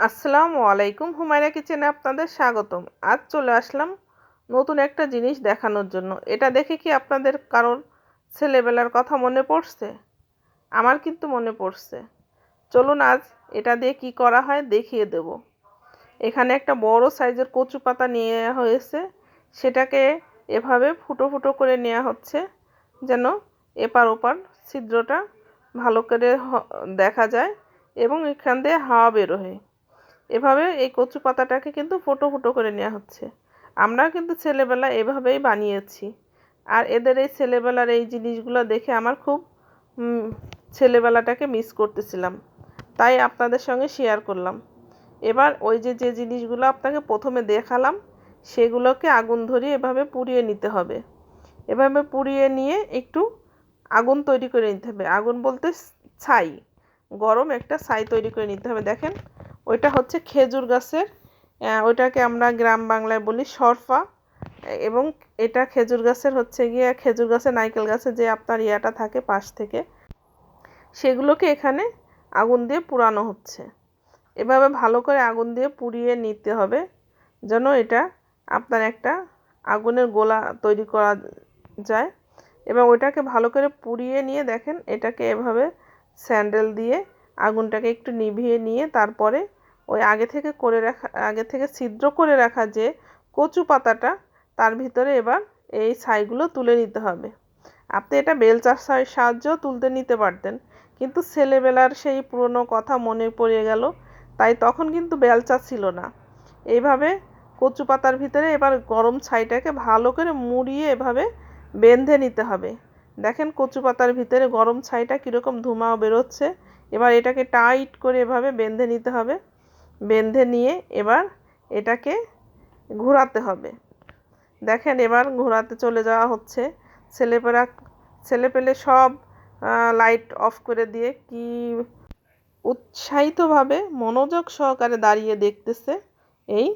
আসসালামু আলাইকুম। হুমায়রা কিচেনে আপনাদের স্বাগতম। আজ চলে আসলাম নতুন একটা জিনিস দেখানোর জন্য। এটা দেখে কি আপনাদের কারোর ছেলেবেলার কথা মনে পড়ছে? আমার কিন্তু মনে পড়ছে। চলুন আজ এটা দিয়ে কি করা হয় দেখিয়ে দেব। এখানে একটা বড় সাইজের কচু পাতা নিয়ে হয়েছে। সেটাকে এভাবে ফুটো ফুটো করে নেওয়া হচ্ছে যেন এপার ওপার ছিদ্রটা ভালো করে দেখা যায় এবং এখান দিয়ে হাওয়া বেরোয় এভাবে এই কচু পাতাটাকে কিন্তু ফোটো ফুটো করে নেওয়া হচ্ছে। আমরা কিন্তু ছেলেবেলা এভাবেই বানিয়েছি। আর এদের এই ছেলেবেলার এই জিনিসগুলো দেখে আমার খুব ছেলেবেলাটাকে মিস করতেছিলাম। তাই আপনাদের সঙ্গে শেয়ার করলাম। এবার ওই যে যে জিনিসগুলো আপনাকে প্রথমে দেখালাম, সেগুলোকে আগুন ধরিয়ে এভাবে পুড়িয়ে নিতে হবে। এভাবে পুড়িয়ে নিয়ে একটু আগুন তৈরি করে নিতে হবে। আগুন বলতে ছাই। গরম একটা ছাই তৈরি করে নিতে হবে। দেখেন ওইটা হচ্ছে খেজুর গাছের ওইটাকে আমরা গ্রাম বাংলায় বলি সরফা। এবং এটা খেজুর গাছের হচ্ছে গিয়ে, খেজুর গাছে নাইকেল গাছে যে আপনার ইয়াটা থাকে পাশ থেকে, সেগুলোকে এখানে আগুন দিয়ে পুরানো হচ্ছে। এভাবে ভালো করে আগুন দিয়ে পুড়িয়ে নিতে হবে, যেন এটা আপনার একটা আগুনের গোলা তৈরি করা যায়। এবং ওইটাকে ভালো করে পুড়িয়ে নিয়ে দেখেন, এটাকে এভাবে স্যান্ডেল দিয়ে আগুনটাকে একটু নিভিয়ে নিয়ে তারপরে ওই আগে থেকে করে রাখা, আগে থেকে ছিদ্র করে রাখা যে কচু পাতাটা, তার ভিতরে এবার এই ছাইগুলো তুলে নিতে হবে। আপনি এটা বেলচার ছাইয়ের সাহায্যেও তুলতে নিতে পারতেন, কিন্তু ছেলেবেলার সেই পুরনো কথা মনে পড়ে গেল, তাই তখন কিন্তু বেলচা ছিল না। এইভাবে কচু পাতার ভিতরে এবার গরম ছাইটাকে ভালো করে মুড়িয়ে এভাবে বেঁধে নিতে হবে। দেখেন কচু পাতার ভিতরে গরম ছাইটা কীরকম ধুমাও বেরোচ্ছে, এবার এটাকে টাইট করে এভাবে বেঁধে নিতে হবে। বেঁধে নিয়ে এবার এটাকে ঘোরাতে হবে। দেখেন এবার ঘোরাতে চলে যাওয়া হচ্ছে। ছেলেপেরা ছেলেপেলে সব লাইট অফ করে দিয়ে কি উৎসাহিতভাবে মনোযোগ সহকারে দাঁড়িয়ে দেখতেছে এই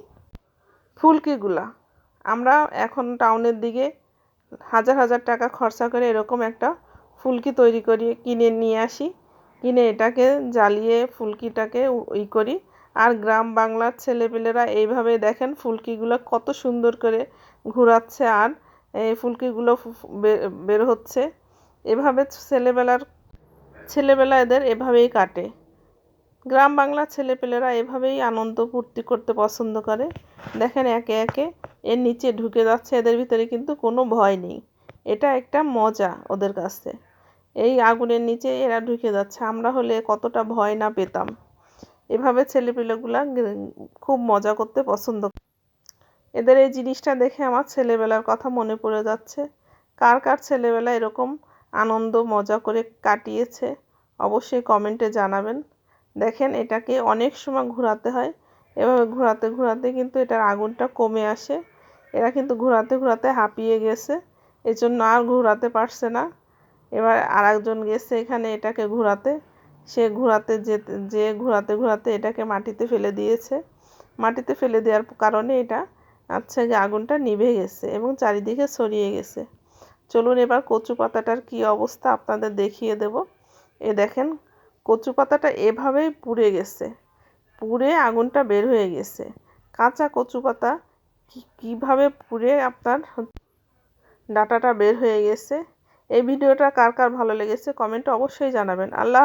ফুলকিগুলা। আমরা এখন টাউনের দিকে হাজার হাজার টাকা খরচা করে এরকম একটা ফুলকি তৈরি করি, কিনে নিয়ে আসি। কিনে এটাকে জ্বালিয়ে ফুলকিটাকে ই করি। আর গ্রাম বাংলার ছেলেপেলেরা এইভাবে দেখেন ফুলকিগুলো কত সুন্দর করে ঘোরাচ্ছে আর এই ফুলকিগুলো বের হচ্ছে। এভাবে ছেলেবেলার, ছেলেবেলা এদের এভাবেই কাটে। গ্রাম বাংলার ছেলেপেলেরা এভাবেই আনন্দ ফুর্তি করতে পছন্দ করে। দেখেন একে একে এর নিচে ঢুকে যাচ্ছে, এদের ভিতরে কিন্তু কোনো ভয় নেই। এটা একটা মজা ওদের কাছে। এই আগুনের নিচে এরা ঢুকে যাচ্ছে। আমরা হলে কতটা ভয় না পেতাম। এভাবে ছেলেপিলেগুলা খুব মজা করতে পছন্দ এদের এই জিনিসটা দেখে আমার ছেলেবেলার কথা মনে পড়ে যাচ্ছে। কার কার ছেলেবেলা এরকম আনন্দ, মজা করে কাটিয়েছে অবশ্যই কমেন্টে জানাবেন। দেখেন এটাকে অনেক সময় ঘোরাতে হয়। এভাবে ঘোরাতে ঘোরাতে কিন্তু এটার আগুনটা কমে আসে। এরা কিন্তু ঘোরাতে ঘোরাতে হাঁপিয়ে গেছে। এজন্য আর ঘোরাতে পারছে না। এবার আর একজন গেছে এখানে এটাকে ঘোরাতে। সে ঘোরাতে যেতে, যে ঘোরাতে ঘোরাতে এটাকে মাটিতে ফেলে দিয়েছে। মাটিতে ফেলে দেওয়ার কারণে এটা আচ্ছা যে আগুনটা নিভে গেছে এবং চারিদিকে ছড়িয়ে গেছে। চলুন এবার কচু পাতাটার কী অবস্থা আপনাদের দেখিয়ে দেব। এ দেখেন, কচু পাতাটা এভাবেই পুড়ে গেছে, পুড়ে আগুনটা বের হয়ে গেছে। কাঁচা কচু পাতা কীভাবে পুড়ে আপনার ডাটাটা বের হয়ে গেছে? এই ভিডিওটা কার কার ভালো লেগেছে কমেন্টে অবশ্যই জানাবেন। আল্লাহ